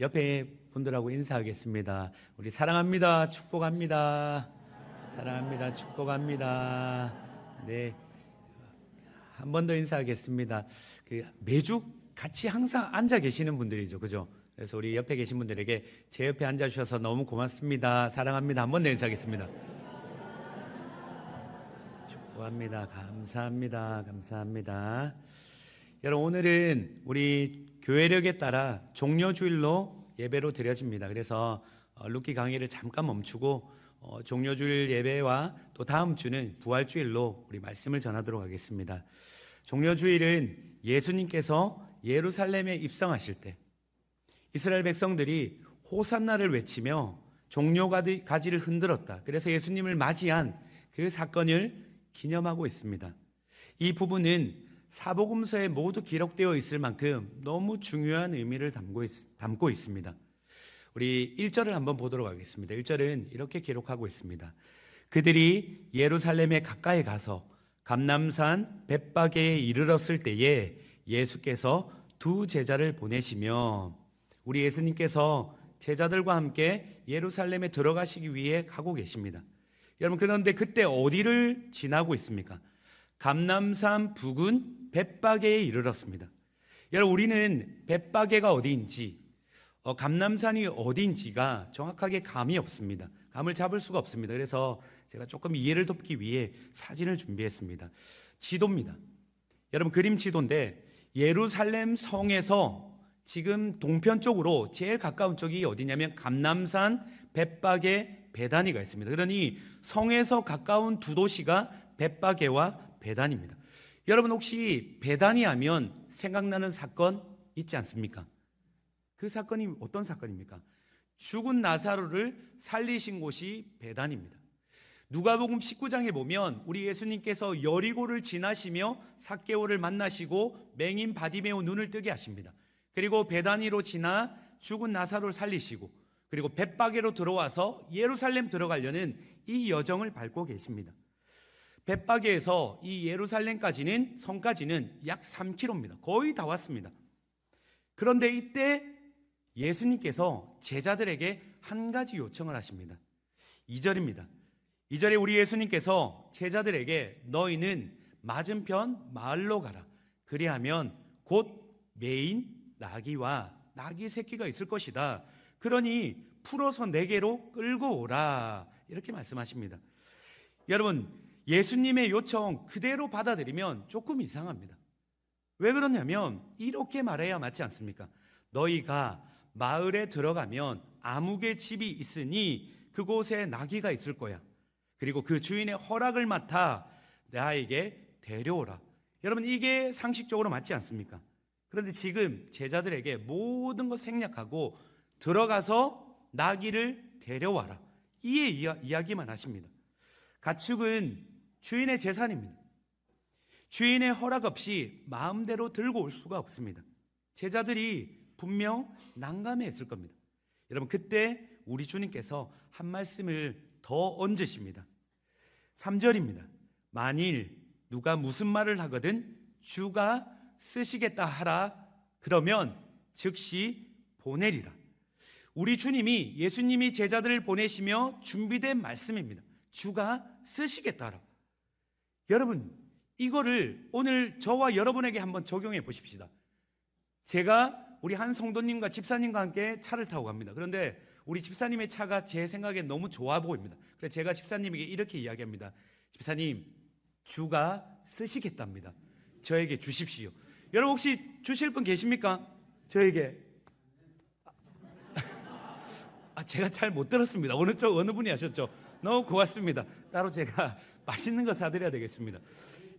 옆에 분들하고 인사하겠습니다. 우리 사랑합니다. 축복합니다. 사랑합니다. 축복합니다. 네. 한 번 더 인사하겠습니다. 그 매주 같이 항상 앉아 계시는 분들이죠. 그죠? 그래서 우리 옆에 계신 분들에게 제 옆에 앉아 주셔서 너무 고맙습니다. 사랑합니다. 한 번 더 인사하겠습니다. 축복합니다. 감사합니다. 감사합니다. 여러분 오늘은 우리 교회력에 따라 종료 주일로 예배로 드려집니다. 그래서 어, 루키 강의를 잠깐 멈추고 어, 종료 주일 예배와 또 다음 주는 부활 주일로 우리 말씀을 전하도록 하겠습니다. 종료 주일은 예수님께서 예루살렘에 입성하실 때 이스라엘 백성들이 호산나를 외치며 종료 가지- 가지를 흔들었다. 그래서 예수님을 맞이한 그 사건을 기념하고 있습니다. 이 부분은 사복음서에 모두 기록되어 있을 만큼 너무 중요한 의미를 담고, 있, 담고 있습니다. 우리 1절을 한번 보도록 하겠습니다. 1절은 이렇게 기록하고 있습니다. 그들이 예루살렘에 가까이 가서 감남산 벳바게에 이르렀을 때에 예수께서 두 제자를 보내시며 우리 예수님께서 제자들과 함께 예루살렘에 들어가시기 위해 가고 계십니다. 여러분 그런데 그때 어디를 지나고 있습니까? 감남산 부근 벳바게에 이르렀습니다. 여러분 우리는 벳바게가 어디인지 어, 감남산이 어디인지가 정확하게 감이 없습니다. 감을 잡을 수가 없습니다. 그래서 제가 조금 이해를 돕기 위해 사진을 준비했습니다. 지도입니다. 여러분 그림 지도인데 예루살렘 성에서 지금 동편 쪽으로 제일 가까운 쪽이 어디냐면 감남산 벳바게 베다니가 있습니다. 그러니 성에서 가까운 두 도시가 벳바게와 베단입니다. 여러분 혹시 베다니 하면 생각나는 사건 있지 않습니까? 그 사건이 어떤 사건입니까? 죽은 나사로를 살리신 곳이 베단입니다. 누가복음 19장에 보면 우리 예수님께서 여리고를 지나시며 삭개오를 만나시고 맹인 바디메오 눈을 뜨게 하십니다. 그리고 베다니로 지나 죽은 나사로를 살리시고 그리고 벳바게로 들어와서 예루살렘 들어가려는 이 여정을 밟고 계십니다. 벳바게에서 이 예루살렘까지는 성까지는 약 3km입니다. 거의 다 왔습니다. 그런데 이때 예수님께서 제자들에게 한 가지 요청을 하십니다. 2절입니다. 2절에 우리 예수님께서 제자들에게 너희는 맞은편 마을로 가라. 그리하면 곧 메인 나귀와 나귀 새끼가 있을 것이다. 그러니 풀어서 내게로 끌고 오라. 이렇게 말씀하십니다. 여러분, 예수님의 요청 그대로 받아들이면 조금 이상합니다. 왜 그러냐면 이렇게 말해야 맞지 않습니까? 너희가 마을에 들어가면 아무개 집이 있으니 그곳에 나귀가 있을 거야. 그리고 그 주인의 허락을 맡아 나에게 데려오라. 여러분 이게 상식적으로 맞지 않습니까? 그런데 지금 제자들에게 모든 것 생략하고 들어가서 나귀를 데려와라. 이에 이야, 이야기만 하십니다. 가축은 주인의 재산입니다. 주인의 허락 없이 마음대로 들고 올 수가 없습니다. 제자들이 분명 난감해 했을 겁니다. 여러분 그때 우리 주님께서 한 말씀을 더 얹으십니다. 3절입니다. 만일 누가 무슨 말을 하거든 주가 쓰시겠다 하라 그러면 즉시 보내리라. 우리 주님이 예수님이 제자들을 보내시며 준비된 말씀입니다. 주가 쓰시겠다라. 여러분 이거를 오늘 저와 여러분에게 한번 적용해 보십시다. 제가 우리 한 성도님과 집사님과 함께 차를 타고 갑니다. 그런데 우리 집사님의 차가 제 생각에 너무 좋아 보입니다. 그래서 제가 집사님에게 이렇게 이야기합니다. 집사님, 주가 쓰시겠답니다. 저에게 주십시오. 여러분 혹시 주실 분 계십니까? 저에게. 아, 제가 잘 못 들었습니다. 어느 쪽, 어느 분이 하셨죠? 너무 고맙습니다. 따로 제가 맛있는 거 사드려야 되겠습니다.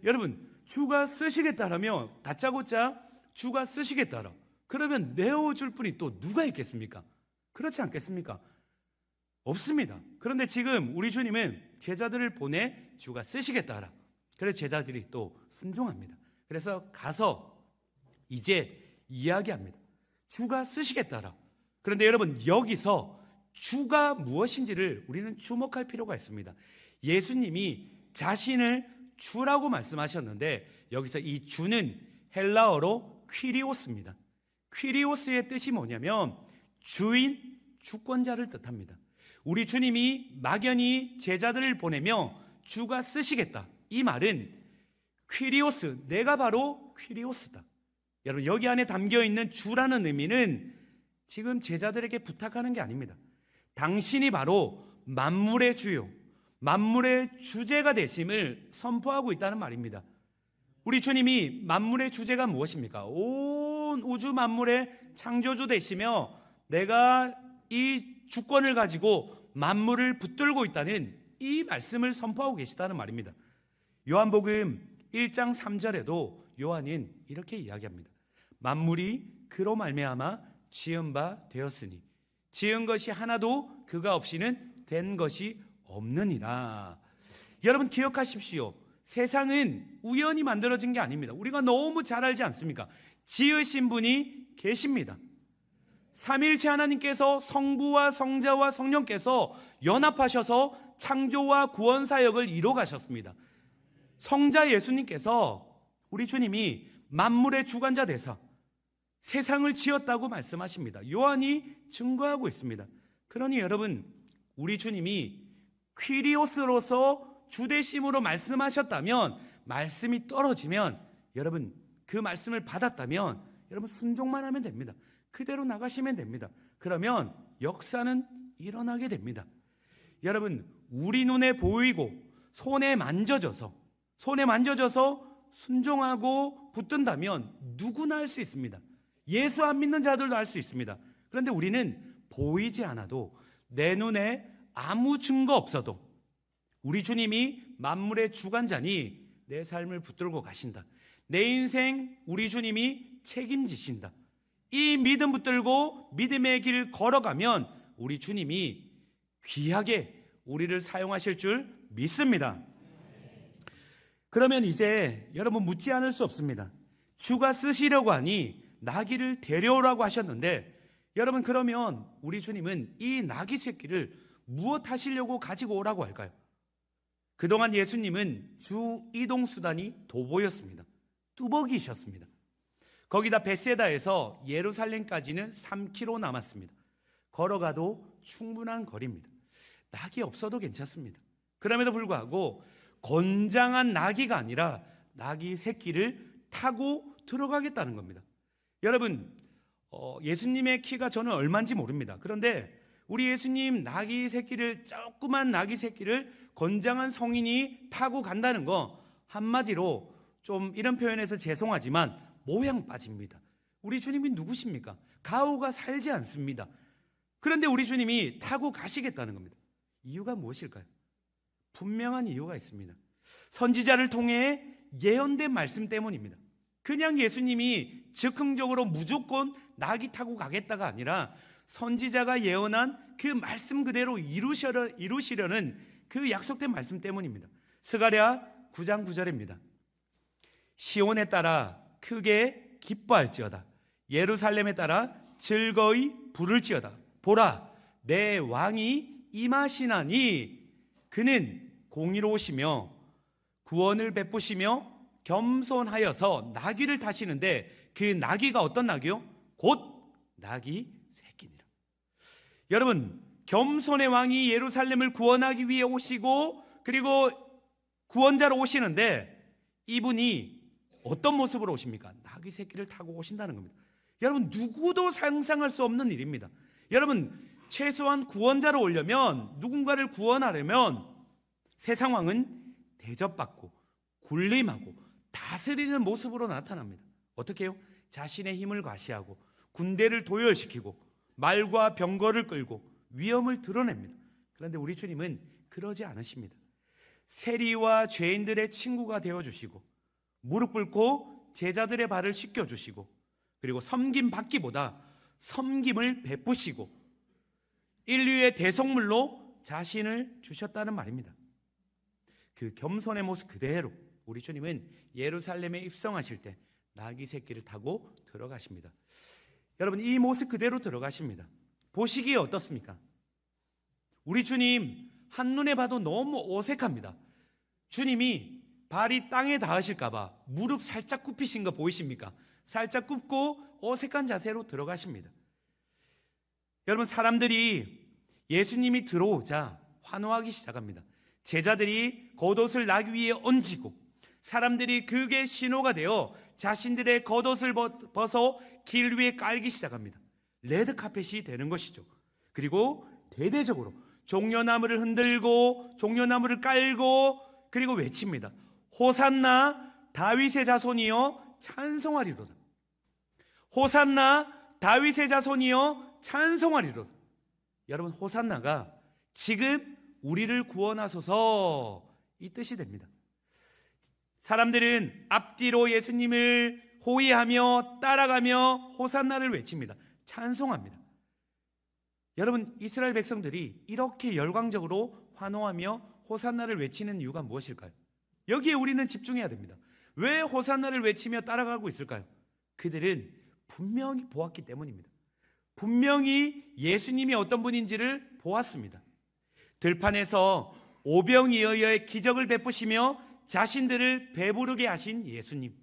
여러분, 주가 쓰시겠다라면 다짜고짜 주가 쓰시겠다라. 그러면 내어줄 분이 또 누가 있겠습니까? 그렇지 않겠습니까? 없습니다. 그런데 지금 우리 주님은 제자들을 보내 주가 쓰시겠다라. 그래서 제자들이 또 순종합니다. 그래서 가서 이제 이야기합니다. 주가 쓰시겠다라. 그런데 여러분 여기서 주가 무엇인지를 우리는 주목할 필요가 있습니다. 예수님이 자신을 주라고 말씀하셨는데 여기서 이 주는 헬라어로 퀴리오스입니다. 퀴리오스의 뜻이 뭐냐면 주인, 주권자를 뜻합니다. 우리 주님이 막연히 제자들을 보내며 주가 쓰시겠다. 이 말은 퀴리오스, 내가 바로 퀴리오스다. 여러분, 여기 안에 담겨 있는 주라는 의미는 지금 제자들에게 부탁하는 게 아닙니다. 당신이 바로 만물의 주요, 만물의 주제가 되심을 선포하고 있다는 말입니다. 우리 주님이 만물의 주제가 무엇입니까? 온 우주 만물의 창조주 되시며 내가 이 주권을 가지고 만물을 붙들고 있다는 이 말씀을 선포하고 계시다는 말입니다. 요한복음 1장 3절에도 요한은 이렇게 이야기합니다. 만물이 그로 말미암아 지은 바 되었으니 지은 것이 하나도 그가 없이는 된 것이 없느니라. 여러분 기억하십시오. 세상은 우연히 만들어진 게 아닙니다. 우리가 너무 잘 알지 않습니까? 지으신 분이 계십니다. 삼일체 하나님께서 성부와 성자와 성령께서 연합하셔서 창조와 구원 사역을 이뤄 가셨습니다. 성자 예수님께서 우리 주님이 만물의 주관자 되사 세상을 지었다고 말씀하십니다. 요한이 증거하고 있습니다. 그러니 여러분, 우리 주님이 퀴리오스로서 주대심으로 말씀하셨다면 말씀이 떨어지면 여러분 그 말씀을 받았다면 여러분 순종만 하면 됩니다. 그대로 나가시면 됩니다. 그러면 역사는 일어나게 됩니다. 여러분 우리 눈에 보이고 손에 만져져서 손에 만져져서 순종하고 붙든다면 누구나 할 수 있습니다. 예수 안 믿는 자들도 할수 있습니다. 그런데 우리는 보이지 않아도 내 눈에 아무 증거 없어도 우리 주님이 만물의 주관자니 내 삶을 붙들고 가신다. 내 인생 우리 주님이 책임지신다. 이 믿음 붙들고 믿음의 길 걸어가면 우리 주님이 귀하게 우리를 사용하실 줄 믿습니다. 그러면 이제 여러분 묻지 않을 수 없습니다. 주가 쓰시려고 하니 나귀를 데려오라고 하셨는데 여러분 그러면 우리 주님은 이 나귀 새끼를 무엇 하시려고 가지고 오라고 할까요? 그동안 예수님은 주 이동 수단이 도보였습니다. 뚜벅이셨습니다. 거기다 베세다에서 예루살렘까지는 3km 남았습니다. 걸어가도 충분한 거리입니다. 낙이 없어도 괜찮습니다. 그럼에도 불구하고 건장한 나귀가 아니라 나귀 새끼를 타고 들어가겠다는 겁니다. 여러분, 어, 예수님의 키가 저는 얼마인지 모릅니다. 그런데 우리 예수님 나귀 새끼를 조그만 나귀 새끼를 건장한 성인이 타고 간다는 거 한마디로 좀 이런 표현에서 죄송하지만 모양 빠집니다. 우리 주님이 누구십니까? 가오가 살지 않습니다. 그런데 우리 주님이 타고 가시겠다는 겁니다. 이유가 무엇일까요? 분명한 이유가 있습니다. 선지자를 통해 예언된 말씀 때문입니다. 그냥 예수님이 즉흥적으로 무조건 낙이 타고 가겠다가 아니라 선지자가 예언한 그 말씀 그대로 이루시려, 이루시려는 그 약속된 말씀 때문입니다. 스가랴 9장 9절입니다. 시온에 따라 크게 기뻐할지어다. 예루살렘에 따라 즐거이 부를지어다. 보라, 내 왕이 임하시나니 그는 공의로우시며 구원을 베푸시며 겸손하여서 나귀를 타시는데 그 나귀가 어떤 나귀요? 곧 나귀 새끼니라. 여러분, 겸손의 왕이 예루살렘을 구원하기 위해 오시고 그리고 구원자로 오시는데 이분이 어떤 모습으로 오십니까? 나귀 새끼를 타고 오신다는 겁니다. 여러분 누구도 상상할 수 없는 일입니다. 여러분 최소한 구원자로 오려면 누군가를 구원하려면 세상 왕은 대접받고 군림하고 다스리는 모습으로 나타납니다. 어떻게 해요? 자신의 힘을 과시하고 군대를 도열시키고 말과 병거를 끌고 위험을 드러냅니다. 그런데 우리 주님은 그러지 않으십니다. 세리와 죄인들의 친구가 되어 주시고 무릎 꿇고 제자들의 발을 씻겨 주시고 그리고 섬김 받기보다 섬김을 베푸시고 인류의 대성물로 자신을 주셨다는 말입니다. 그 겸손의 모습 그대로 우리 주님은 예루살렘에 입성하실 때 나귀 새끼를 타고 들어가십니다. 여러분 이 모습 그대로 들어가십니다. 보시기에 어떻습니까? 우리 주님 한눈에 봐도 너무 어색합니다. 주님이 발이 땅에 닿으실까봐 무릎 살짝 굽히신 거 보이십니까? 살짝 굽고 어색한 자세로 들어가십니다. 여러분 사람들이 예수님이 들어오자 환호하기 시작합니다. 제자들이 겉옷을 나귀 위에 얹고 사람들이 그게 신호가 되어 자신들의 겉옷을 벗- 벗어 길 위에 깔기 시작합니다. 레드 카펫이 되는 것이죠. 그리고 대대적으로 종려나무를 흔들고 종려나무를 깔고 그리고 외칩니다. 호산나 다윗의 자손이여 찬송하리로다. 호산나 다윗의 자손이여 찬송하리로다. 여러분 호산나가 지금 우리를 구원하소서 이 뜻이 됩니다. 사람들은 앞뒤로 예수님을 호위하며 따라가며 호산나를 외칩니다. 찬송합니다. 여러분 이스라엘 백성들이 이렇게 열광적으로 환호하며 호산나를 외치는 이유가 무엇일까요? 여기에 우리는 집중해야 됩니다. 왜 호산나를 외치며 따라가고 있을까요? 그들은 분명히 보았기 때문입니다. 분명히 예수님이 어떤 분인지를 보았습니다. 들판에서 오병이어의 기적을 베푸시며 자신들을 배부르게 하신 예수님.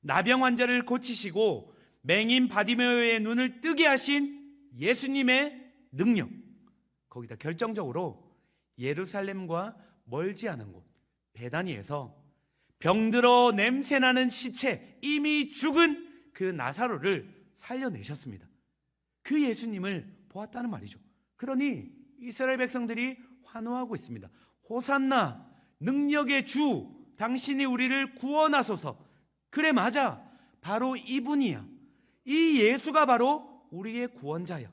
나병 환자를 고치시고 맹인 바디메오의 눈을 뜨게 하신 예수님의 능력. 거기다 결정적으로 예루살렘과 멀지 않은 곳 베다니에서 병들어 냄새나는 시체 이미 죽은 그 나사로를 살려내셨습니다. 그 예수님을 보았다는 말이죠. 그러니 이스라엘 백성들이 환호하고 있습니다. 호산나 능력의 주 당신이 우리를 구원하소서. 그래 맞아. 바로 이분이야. 이 예수가 바로 우리의 구원자야.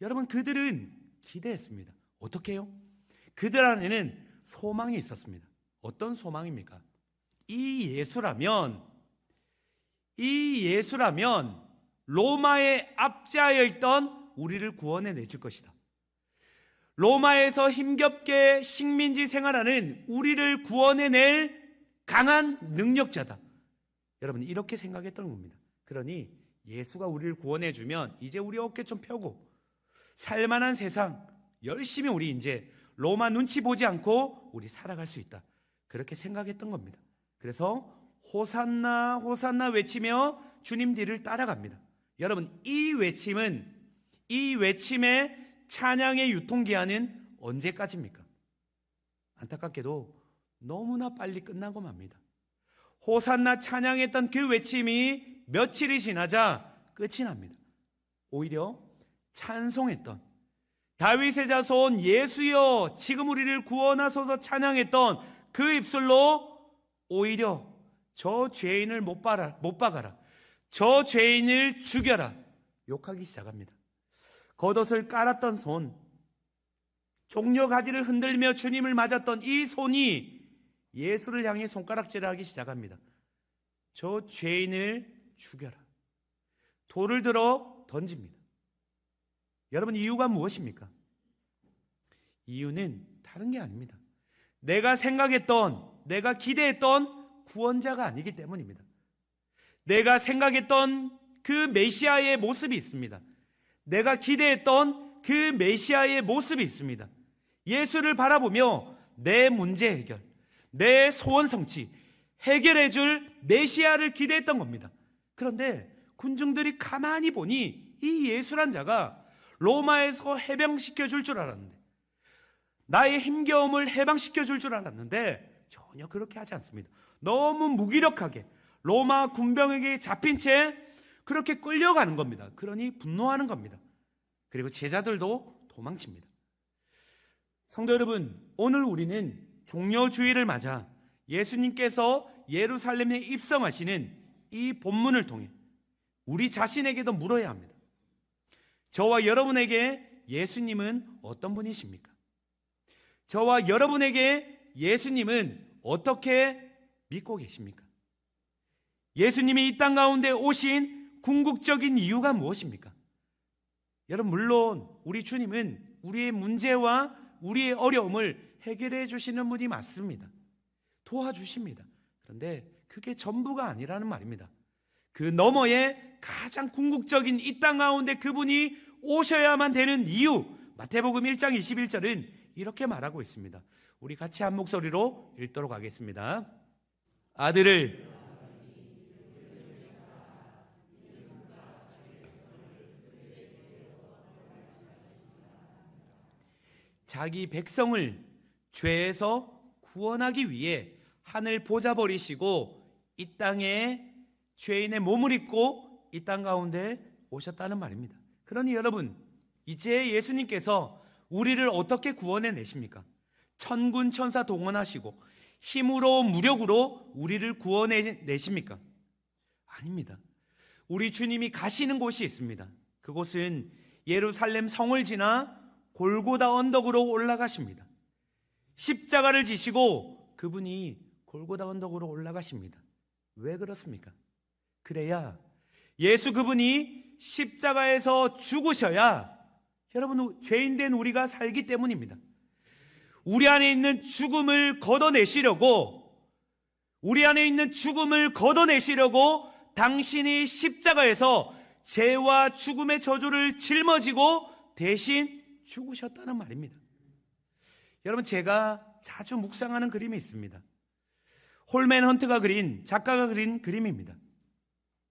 여러분 그들은 기대했습니다. 어떻게 해요? 그들 안에는 소망이 있었습니다. 어떤 소망입니까? 이 예수라면 이 예수라면 로마에 압제하여 있던 우리를 구원해 내줄 것이다. 로마에서 힘겹게 식민지 생활하는 우리를 구원해 낼 강한 능력자다. 여러분 이렇게 생각했던 겁니다. 그러니 예수가 우리를 구원해 주면 이제 우리 어깨 좀 펴고 살만한 세상 열심히 우리 이제 로마 눈치 보지 않고 우리 살아갈 수 있다. 그렇게 생각했던 겁니다. 그래서 호산나 호산나 외치며 주님 뒤를 따라갑니다. 여러분 이 외침은 이 외침의 찬양의 유통기한은 언제까지입니까? 안타깝게도 너무나 빨리 끝나고 맙니다. 호산나 찬양했던 그 외침이 며칠이 지나자 끝이 납니다. 오히려 찬송했던 다윗의 자손 예수여 지금 우리를 구원하소서 찬양했던 그 입술로 오히려 저 죄인을 못, 박아라. 저 죄인을 죽여라. 욕하기 시작합니다. 겉옷을 깔았던 손, 종려 가지를 흔들며 주님을 맞았던 이 손이 예수를 향해 손가락질을 하기 시작합니다. 저 죄인을 죽여라. 돌을 들어 던집니다. 여러분 이유가 무엇입니까? 이유는 다른 게 아닙니다. 내가 생각했던, 내가 기대했던 구원자가 아니기 때문입니다. 내가 생각했던 그 메시아의 모습이 있습니다. 내가 기대했던 그 메시아의 모습이 있습니다. 예수를 바라보며 내 문제 해결, 내 소원 성취, 해결해 줄 메시아를 기대했던 겁니다. 그런데 군중들이 가만히 보니 이 예수란 자가 로마에서 해방시켜 줄 줄 알았는데 나의 힘겨움을 해방시켜 줄 줄 알았는데 전혀 그렇게 하지 않습니다. 너무 무기력하게 로마 군병에게 잡힌 채 그렇게 끌려가는 겁니다. 그러니 분노하는 겁니다. 그리고 제자들도 도망칩니다. 성도 여러분, 오늘 우리는 종려주의를 맞아 예수님께서 예루살렘에 입성하시는 이 본문을 통해 우리 자신에게도 물어야 합니다. 저와 여러분에게 예수님은 어떤 분이십니까? 저와 여러분에게 예수님은 어떻게 믿고 계십니까? 예수님이 이 땅 가운데 오신 궁극적인 이유가 무엇입니까? 여러분, 물론 우리 주님은 우리의 문제와 우리의 어려움을 해결해 주시는 분이 맞습니다. 도와주십니다. 그런데 그게 전부가 아니라는 말입니다. 그 너머에 가장 궁극적인 이 땅 가운데 그분이 오셔야만 되는 이유, 마태복음 1장 21절은 이렇게 말하고 있습니다. 우리 같이 한 목소리로 읽도록 하겠습니다. 아들을 자기 백성을 죄에서 구원하기 위해 하늘 보좌 버리시고 이 땅에 죄인의 몸을 입고 이 땅 가운데 오셨다는 말입니다. 그러니 여러분, 이제 예수님께서 우리를 어떻게 구원해 내십니까? 천군 천사 동원하시고 힘으로 무력으로 우리를 구원해 내십니까? 아닙니다. 우리 주님이 가시는 곳이 있습니다. 그곳은 예루살렘 성을 지나 골고다 언덕으로 올라가십니다. 십자가를 지시고 그분이 골고다 언덕으로 올라가십니다. 왜 그렇습니까? 그래야 예수 그분이 십자가에서 죽으셔야 여러분 죄인된 우리가 살기 때문입니다. 우리 안에 있는 죽음을 걷어내시려고 우리 안에 있는 죽음을 걷어내시려고 당신이 십자가에서 죄와 죽음의 저주를 짊어지고 대신 죽으셨다는 말입니다. 여러분 제가 자주 묵상하는 그림이 있습니다. 홀맨 헌트가 그린 작가가 그린 그림입니다.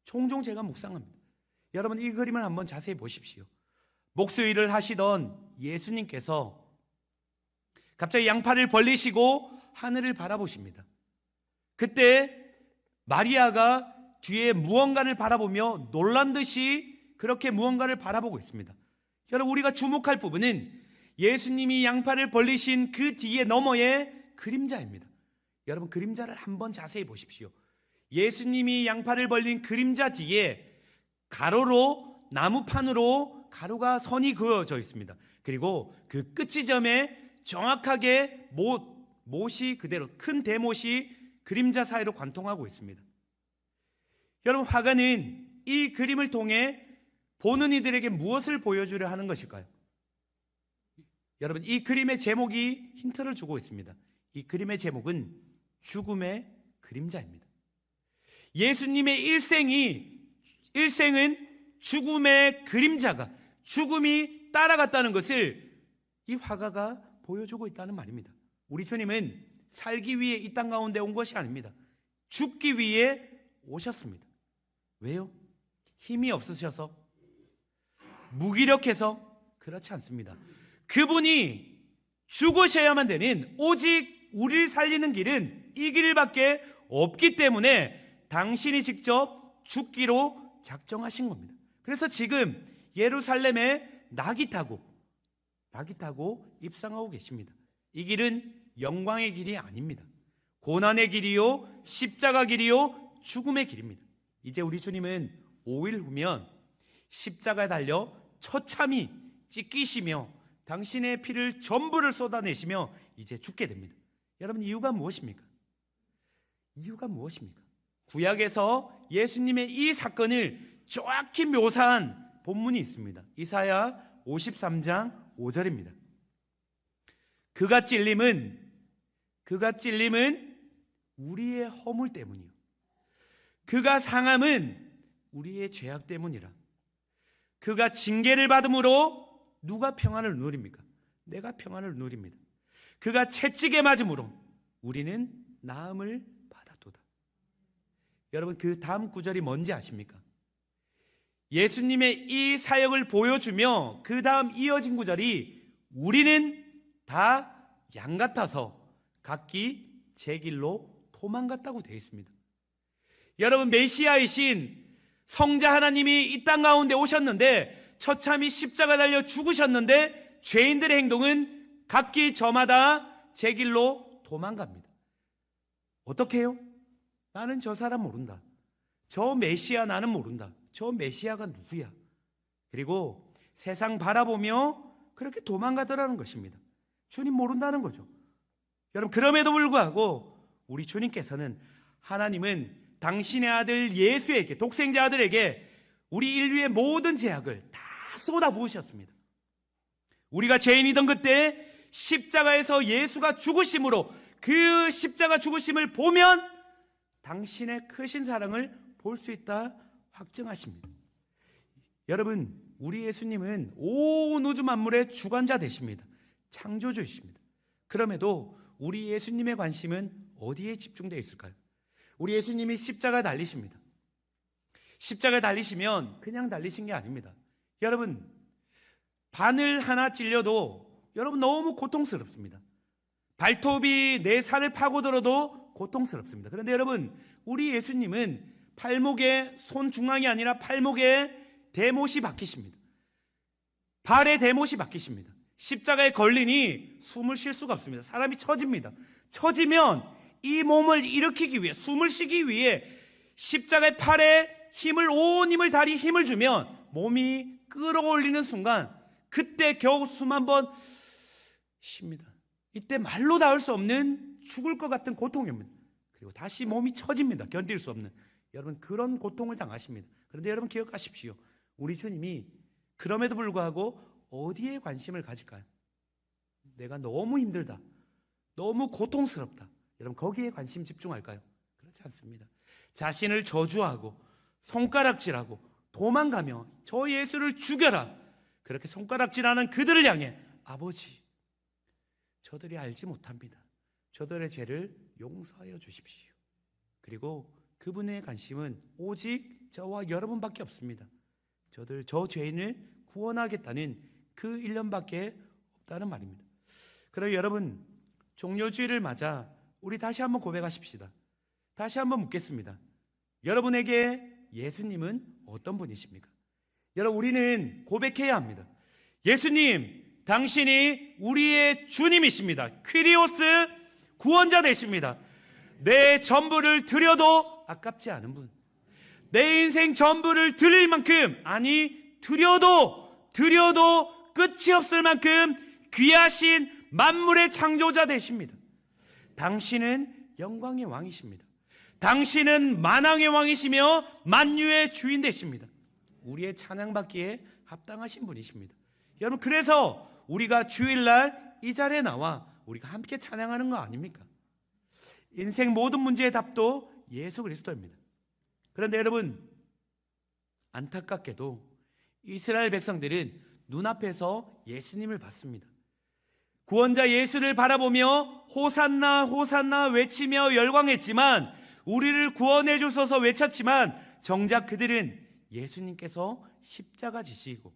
종종 제가 묵상합니다. 여러분 이 그림을 한번 자세히 보십시오. 목수일을 하시던 예수님께서 갑자기 양팔을 벌리시고 하늘을 바라보십니다. 그때 마리아가 뒤에 무언가를 바라보며 놀란 듯이 그렇게 무언가를 바라보고 있습니다. 여러분 우리가 주목할 부분은 예수님이 양팔을 벌리신 그 뒤에 너머의 그림자입니다. 여러분 그림자를 한번 자세히 보십시오. 예수님이 양팔을 벌린 그림자 뒤에 가로로 나무판으로 가루가 선이 그어져 있습니다. 그리고 그 끝지점에 정확하게 못 못이 그대로 큰 대못이 그림자 사이로 관통하고 있습니다. 여러분 화가는 이 그림을 통해 보는 이들에게 무엇을 보여주려 하는 것일까요? 여러분 이 그림의 제목이 힌트를 주고 있습니다. 이 그림의 제목은 죽음의 그림자입니다. 예수님의 일생이 일생은 죽음의 그림자가 죽음이 따라갔다는 것을 이 화가가 보여주고 있다는 말입니다. 우리 주님은 살기 위해 이 땅 가운데 온 것이 아닙니다. 죽기 위해 오셨습니다. 왜요? 힘이 없으셔서 무기력해서 그렇지 않습니다. 그분이 죽으셔야만 되는 오직 우리를 살리는 길은 이 길밖에 없기 때문에 당신이 직접 죽기로 작정하신 겁니다. 그래서 지금 예루살렘에 낙이 타고 낙이 타고 입상하고 계십니다. 이 길은 영광의 길이 아닙니다. 고난의 길이요, 십자가 길이요, 죽음의 길입니다. 이제 우리 주님은 5일 후면 십자가에 달려 처참히 찢기시며 당신의 피를 전부를 쏟아내시며 이제 죽게 됩니다. 여러분 이유가 무엇입니까? 이유가 무엇입니까? 구약에서 예수님의 이 사건을 정확히 묘사한 본문이 있습니다. 이사야 53장 5절입니다. 그가 찔림은 그가 찔림은 우리의 허물 때문이요. 그가 상함은 우리의 죄악 때문이라. 그가 징계를 받음으로 누가 평안을 누립니까? 내가 평안을 누립니다. 그가 채찍에 맞음으로 우리는 나음을 받아도다. 여러분 그 다음 구절이 뭔지 아십니까? 예수님의 이 사역을 보여주며 그 다음 이어진 구절이 우리는 다 양 같아서 각기 제 길로 도망갔다고 되어 있습니다. 여러분 메시아이신 성자 하나님이 이 땅 가운데 오셨는데 처참히 십자가 달려 죽으셨는데 죄인들의 행동은 각기 저마다 제 길로 도망갑니다. 어떻게 해요? 나는 저 사람 모른다. 저 메시아 나는 모른다. 저 메시아가 누구야? 그리고 세상 바라보며 그렇게 도망가더라는 것입니다. 주님 모른다는 거죠. 여러분, 그럼에도 불구하고 우리 주님께서는 하나님은 당신의 아들 예수에게, 독생자 아들에게 우리 인류의 모든 제약을 다 쏟아 부으셨습니다. 우리가 죄인이던 그때 십자가에서 예수가 죽으심으로 그 십자가 죽으심을 보면 당신의 크신 사랑을 볼 수 있다 확증하십니다. 여러분, 우리 예수님은 온 우주 만물의 주관자 되십니다. 창조주이십니다. 그럼에도 우리 예수님의 관심은 어디에 집중되어 있을까요? 우리 예수님이 십자가 달리십니다. 십자가 달리시면 그냥 달리신 게 아닙니다. 여러분, 바늘 하나 찔려도 여러분 너무 고통스럽습니다. 발톱이 내 살을 파고들어도 고통스럽습니다. 그런데 여러분, 우리 예수님은 팔목에 손 중앙이 아니라 팔목에 대못이 박히십니다. 발에 대못이 박히십니다. 십자가에 걸리니 숨을 쉴 수가 없습니다. 사람이 처집니다. 처지면 이 몸을 일으키기 위해 숨을 쉬기 위해 십자가의 팔에 힘을 온 힘을 다리 힘을 주면 몸이 끌어올리는 순간 그때 겨우 숨 한 번 쉽니다. 이때 말로 닿을 수 없는 죽을 것 같은 고통입니다. 그리고 다시 몸이 처집니다. 견딜 수 없는. 여러분 그런 고통을 당하십니다. 그런데 여러분 기억하십시오. 우리 주님이 그럼에도 불구하고 어디에 관심을 가질까요? 내가 너무 힘들다. 너무 고통스럽다. 여러분 거기에 관심 집중할까요? 그렇지 않습니다. 자신을 저주하고 손가락질하고 도망가며 저 예수를 죽여라. 그렇게 손가락질하는 그들을 향해 아버지 저들이 알지 못합니다. 저들의 죄를 용서하여 주십시오. 그리고 그분의 관심은 오직 저와 여러분밖에 없습니다. 저들 저 죄인을 구원하겠다는 그 일념밖에 없다는 말입니다. 그럼 여러분 종료주의를 맞아 우리 다시 한번 고백하십시다. 다시 한번 묻겠습니다. 여러분에게 예수님은 어떤 분이십니까? 여러분 우리는 고백해야 합니다. 예수님, 당신이 우리의 주님이십니다. 퀴리오스 구원자 되십니다. 내 전부를 드려도 아깝지 않은 분. 내 인생 전부를 드릴 만큼 아니 드려도 드려도 끝이 없을 만큼 귀하신 만물의 창조자 되십니다. 당신은 영광의 왕이십니다. 당신은 만왕의 왕이시며 만유의 주인 되십니다. 우리의 찬양받기에 합당하신 분이십니다. 여러분 그래서 우리가 주일날 이 자리에 나와 우리가 함께 찬양하는 거 아닙니까? 인생 모든 문제의 답도 예수 그리스도입니다. 그런데 여러분 안타깝게도 이스라엘 백성들은 눈앞에서 예수님을 봤습니다. 구원자 예수를 바라보며 호산나 호산나 외치며 열광했지만 우리를 구원해 주소서 외쳤지만 정작 그들은 예수님께서 십자가 지시고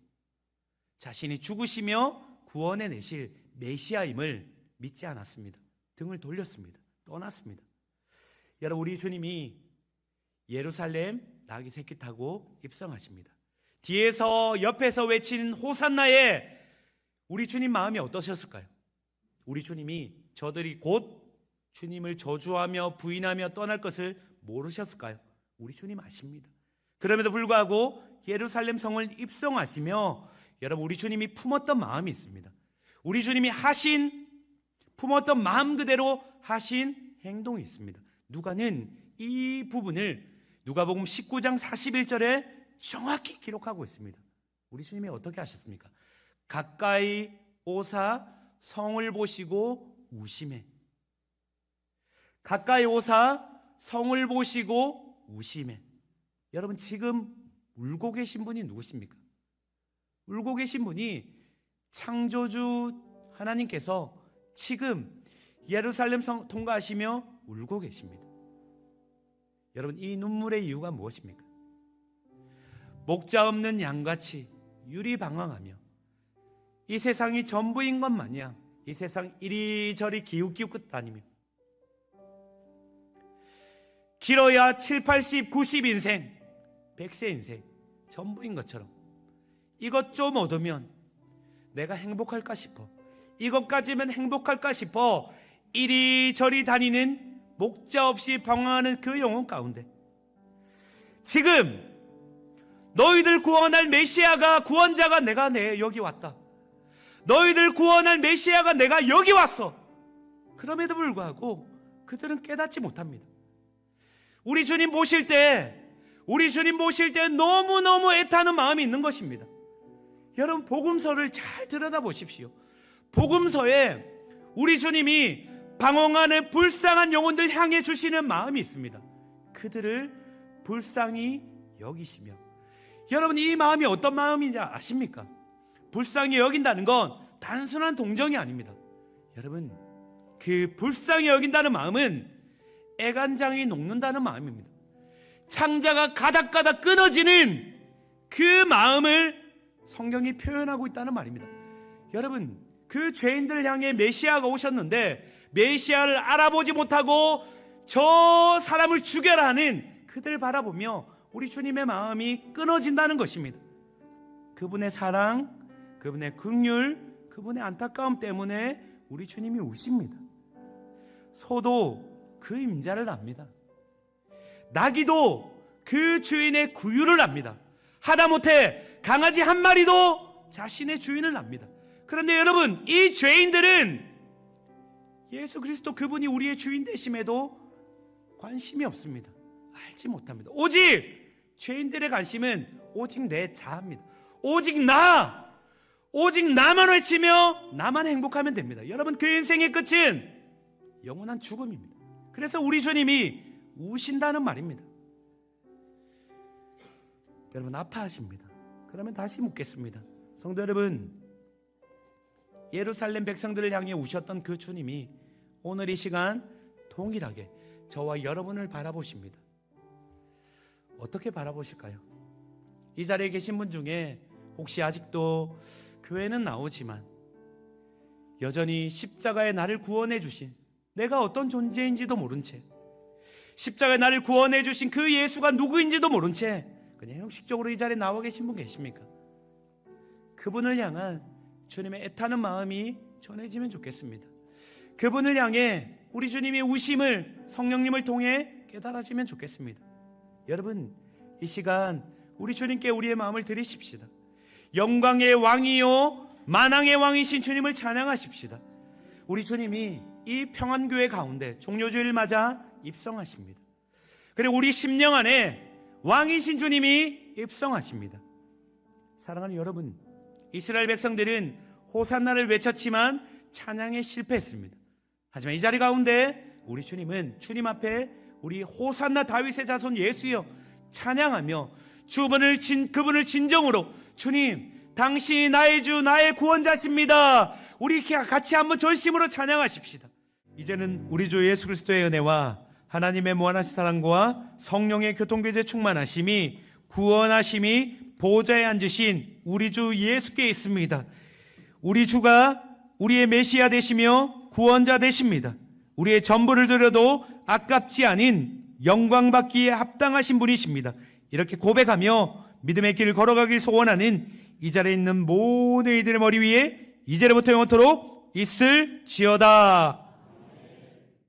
자신이 죽으시며 구원해 내실 메시아임을 믿지 않았습니다. 등을 돌렸습니다. 떠났습니다. 여러분 우리 주님이 예루살렘 나귀 새끼 타고 입성하십니다. 뒤에서 옆에서 외치는 호산나에 우리 주님 마음이 어떠셨을까요? 우리 주님이 저들이 곧 주님을 저주하며 부인하며 떠날 것을 모르셨을까요? 우리 주님 아십니다. 그럼에도 불구하고 예루살렘 성을 입성하시며 여러분 우리 주님이 품었던 마음이 있습니다. 우리 주님이 하신 품었던 마음 그대로 하신 행동이 있습니다. 누가는 이 부분을 누가복음 19장 41절에 정확히 기록하고 있습니다. 우리 주님이 어떻게 하셨습니까? 가까이 오사 성을 보시고 우심해. 가까이 오사 성을 보시고 우심해. 여러분 지금 울고 계신 분이 누구십니까? 울고 계신 분이 창조주 하나님께서 지금 예루살렘 성 통과하시며 울고 계십니다. 여러분 이 눈물의 이유가 무엇입니까? 목자 없는 양같이 유리방황하며 이 세상이 전부인 것 마냥 이 세상 이리저리 기웃기웃 다니며 길어야 7, 80, 90 인생, 100세 인생 전부인 것처럼 이것 좀 얻으면 내가 행복할까 싶어. 이것까지면 행복할까 싶어. 이리저리 다니는 목자 없이 방황하는 그 영혼 가운데 지금 너희들 구원할 메시아가 구원자가 내가 내 여기 왔다. 너희들 구원할 메시아가 내가 여기 왔어. 그럼에도 불구하고 그들은 깨닫지 못합니다. 우리 주님 보실 때 우리 주님 보실 때 너무너무 애타는 마음이 있는 것입니다. 여러분 복음서를 잘 들여다 보십시오. 복음서에 우리 주님이 방황하는 불쌍한 영혼들 향해 주시는 마음이 있습니다. 그들을 불쌍히 여기시며 여러분 이 마음이 어떤 마음인지 아십니까? 불쌍히 여긴다는 건 단순한 동정이 아닙니다. 여러분 그 불쌍히 여긴다는 마음은 애간장이 녹는다는 마음입니다. 창자가 가닥가닥 끊어지는 그 마음을 성경이 표현하고 있다는 말입니다. 여러분, 그 죄인들을 향해 메시아가 오셨는데 메시아를 알아보지 못하고 저 사람을 죽여라 하는 그들을 바라보며 우리 주님의 마음이 끊어진다는 것입니다. 그분의 사랑, 그분의 긍휼, 그분의 안타까움 때문에 우리 주님이 우십니다. 소도 그 임자를 압니다. 나귀도 그 주인의 구유를 압니다. 하다못해 강아지 한 마리도 자신의 주인을 압니다. 그런데 여러분, 이 죄인들은 예수 그리스도 그분이 우리의 주인 되심에도 관심이 없습니다. 알지 못합니다. 오직 죄인들의 관심은 오직 내 자아입니다. 오직 나! 오직 나만 외치며 나만 행복하면 됩니다. 여러분, 그 인생의 끝은 영원한 죽음입니다. 그래서 우리 주님이 우신다는 말입니다. 여러분, 아파하십니다. 그러면 다시 묻겠습니다. 성도 여러분, 예루살렘 백성들을 향해 우셨던 그 주님이 오늘 이 시간 동일하게 저와 여러분을 바라보십니다. 어떻게 바라보실까요? 이 자리에 계신 분 중에 혹시 아직도 교회는 나오지만 여전히 십자가의 나를 구원해 주신 내가 어떤 존재인지도 모른 채 십자가의 나를 구원해 주신 그 예수가 누구인지도 모른 채 그냥 형식적으로 이 자리에 나와 계신 분 계십니까? 그분을 향한 주님의 애타는 마음이 전해지면 좋겠습니다. 그분을 향해 우리 주님의 우심을 성령님을 통해 깨달아지면 좋겠습니다. 여러분, 이 시간 우리 주님께 우리의 마음을 드리십시다. 영광의 왕이요 만왕의 왕이신 주님을 찬양하십시다. 우리 주님이 이 평안교회 가운데 종료주일 맞아 입성하십니다. 그리고 우리 심령 안에 왕이신 주님이 입성하십니다. 사랑하는 여러분, 이스라엘 백성들은 호산나를 외쳤지만 찬양에 실패했습니다. 하지만 이 자리 가운데 우리 주님은 주님 앞에 우리 호산나 다윗의 자손 예수여 찬양하며 주분을 진 그분을 진정으로 주님 당신이 나의 주 나의 구원자십니다. 우리 같이 한번 전심으로 찬양하십시다. 이제는 우리 주 예수 그리스도의 은혜와 하나님의 무한하신 사랑과 성령의 교통교제 충만하심이 구원하심이 보좌에 앉으신 우리 주 예수께 있습니다. 우리 주가 우리의 메시아 되시며 구원자 되십니다. 우리의 전부를 드려도 아깝지 않은 영광 받기에 합당하신 분이십니다. 이렇게 고백하며 믿음의 길을 걸어가길 소원하는 이 자리에 있는 모든 이들의 머리 위에 이제로부터 영원토록 있을 지어다.